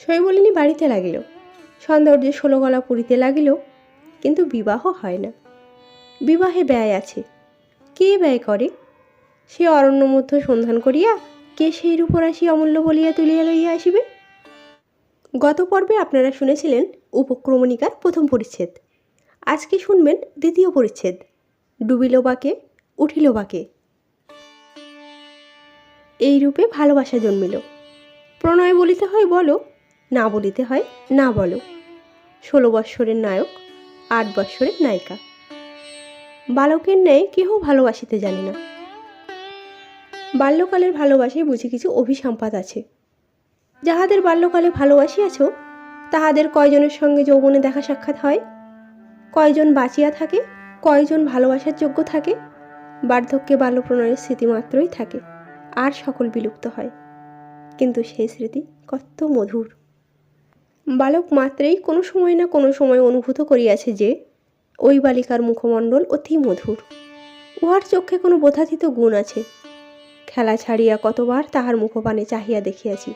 শৈবলিনী বাড়িতে লাগিল। সৌন্দর্যে ষোলো গলা পুরিতে লাগিল, কিন্তু বিবাহ হয় না। বিবাহে ব্যয় আছে। কে ব্যয় করে? সে অরণ্য মধ্য সন্ধান করিয়া কে সেই রূপরাশি অমূল্য বলিয়া তুলিয়া লইয়া আসিবে? গত পর্বে আপনারা শুনেছিলেন উপক্রমণিকার প্রথম পরিচ্ছেদ। আজকে শুনবেন দ্বিতীয় পরিচ্ছেদ। ডুবিল বাকে উঠিল বাকে এই রূপে ভালোবাসা জন্মিল। প্রণয় বলিতে হয়, বলো না বলিতে হয়, না বলো। ষোলো বৎসরের নায়ক, আট বৎসরের নায়িকা। বালকের ন্যায় কেহ ভালোবাসিতে জানে না। বাল্যকালের ভালোবাসায় বুঝি কিছু অভিসম্পাত আছে। যাহাদের বাল্যকালে ভালোবাসিয়াছ, তাহাদের কয়জনের সঙ্গে যৌবনে দেখা সাক্ষাৎ হয়? কয়জন বাঁচিয়া থাকে, কয়জন ভালোবাসার যোগ্য থাকে? বার্ধক্যে বাল্যপ্রণয়ের স্মৃতি মাত্রই থাকে, আর সকল বিলুপ্ত হয়। কিন্তু সেই স্মৃতি কত মধুর। বালক মাত্রেই কোনো সময় না কোনো সময় অনুভূত করিয়াছে যে, ওই বালিকার মুখমণ্ডল অতি মধুর। উহার চক্ষে কোনো বোধাতীত গুণ আছে। খেলা ছাড়িয়া কতবার তাহার মুখপানে চাহিয়া দেখিয়াছি।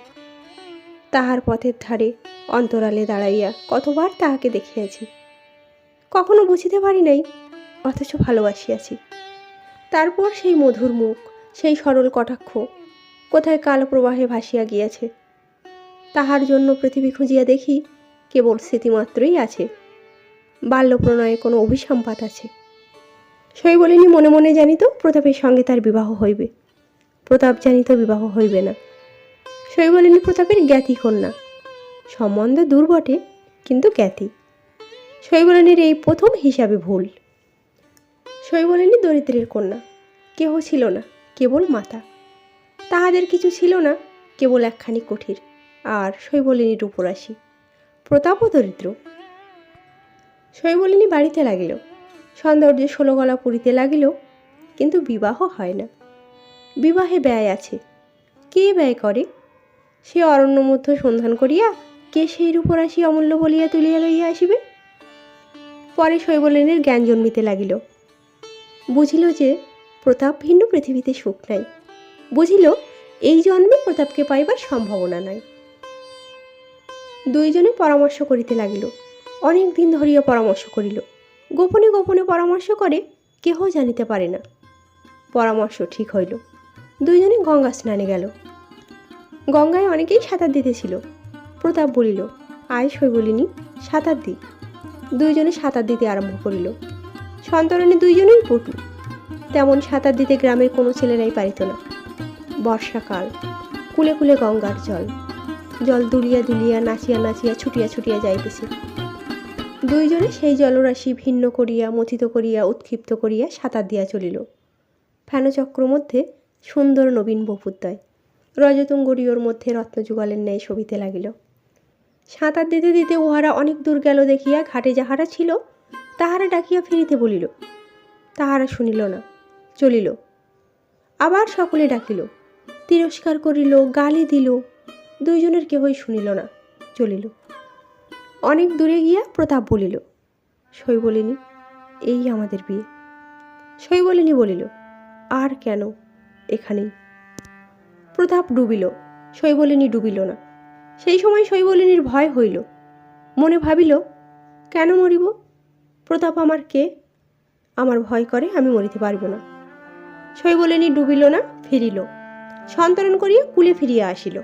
তাহার পথের ধারে অন্তরালে দাঁড়াইয়া কতবার তাহাকে দেখিয়াছি। কখনো বুঝিতে পারি নাই, অথচ ভালোবাসিয়াছি। তারপর সেই মধুর মুখ, সেই সরল কটাক্ষ, কোথায় কালো প্রবাহে ভাসিয়া গিয়াছে। তাহার জন্য পৃথিবী খুঁজিয়া দেখি কেবল স্মৃতিমাত্রই আছে। বাল্য প্রণয়ে কোনো অভিসম্পাত আছে। শৈবলিনী মনে মনে জানিত, প্রতাপের সঙ্গে তার বিবাহ হইবে। প্রতাপ জানিত বিবাহ হইবে না। শৈবলিনী প্রতাপের জ্ঞাতি কন্যা। সম্বন্ধ দূর বটে কিন্তু জ্ঞাতি। শৈবলিনীর এই প্রথম হিসাবে ভুল। শৈবলিনী দরিদ্রের কন্যা। কেহ ছিল না, কেবল মাতা। তাহাদের কিছু ছিল না, কেবল একখানি কঠির। আর শৈবলিনীর উপরাশি প্রতাপও দরিদ্র। শৈবলিনী বাড়িতে লাগিল। সৌন্দর্যে ষোলো গলা পুরিতে লাগিল, কিন্তু বিবাহ হয় না। বিবাহে ব্যয় আছে। কে ব্যয় করে? সে অরণ্য মধ্য সন্ধান করিয়া কে সেই রূপরাশি অমূল্য বলিয়া তুলিয়া লইয়া আসিবে? পরে শৈবলিনীর জ্ঞান জন্মিতে লাগিল। বুঝিল যে প্রতাপ ভিন্ন পৃথিবীতে সুখ নাই। বুঝিল এই জন্মে প্রতাপকে পাইবার সম্ভাবনা নাই। দুইজনে পরামর্শ করিতে লাগিল। অনেক দিন ধরিয়া পরামর্শ করিল। গোপনে গোপনে পরামর্শ করে কেহ জানিতে পারে না। পরামর্শ ঠিক হইল। দুইজনে গঙ্গা স্নানে গেল। গঙ্গায় অনেকেই সাঁতার দিতেছিল। প্রতাপ বলিল, আয় শৈবলিনী, সাঁতার দি। দুইজনে সাঁতার দিতে আরম্ভ করিল। সন্তরণে দুইজনেই পটু। তেমন সাঁতার দিতে গ্রামের কোনো ছেলেরাই পারিত না। বর্ষাকাল, কুলে কুলে গঙ্গার জল। জল দুলিয়া দুলিয়া নাচিয়া নাচিয়া ছুটিয়া ছুটিয়া যাইতেছে। দুইজনে সেই জলরাশি ভিন্ন করিয়া, মথিত করিয়া, উৎক্ষিপ্ত করিয়া সাঁতার দিয়া চলিল। ফেনচক্র মধ্যে সুন্দর নবীন বপুদ্দয় রজতুঙ্গরীয়র মধ্যে রত্নযুগলের ন্যায় শোভিতে লাগিল। সাঁতার দিতে দিতে উহারা অনেক দূর গেল দেখিয়া ঘাটে যাহারা ছিল, তাহারা ডাকিয়া ফিরিতে বলিল, তাহারা শুনিল না, চলিল। আবার সকলে ডাকিল, তিরস্কার করিল, গালি দিল দুইজনের কেহই শুনিল না, চলিল। অনেক দূরে গিয়া প্রতাপ বলিল শৈবলিনী এই আমাদের বিয়ে। শৈবলিনী বলিল, আর কেন এখানেই? প্রতাপ ডুবিল শৈবলিনী ডুবিল না। সেই সময় শৈবলিনীর ভয় হইল। মনে ভাবিল, কেন মরিব? প্রতাপ আমার কে? আমার ভয় করে আমি মরিতে পারব না। শৈবলিনী ডুবিল না, ফিরিল। সন্তরণ করিয়া কুলে ফিরিয়া আসিল।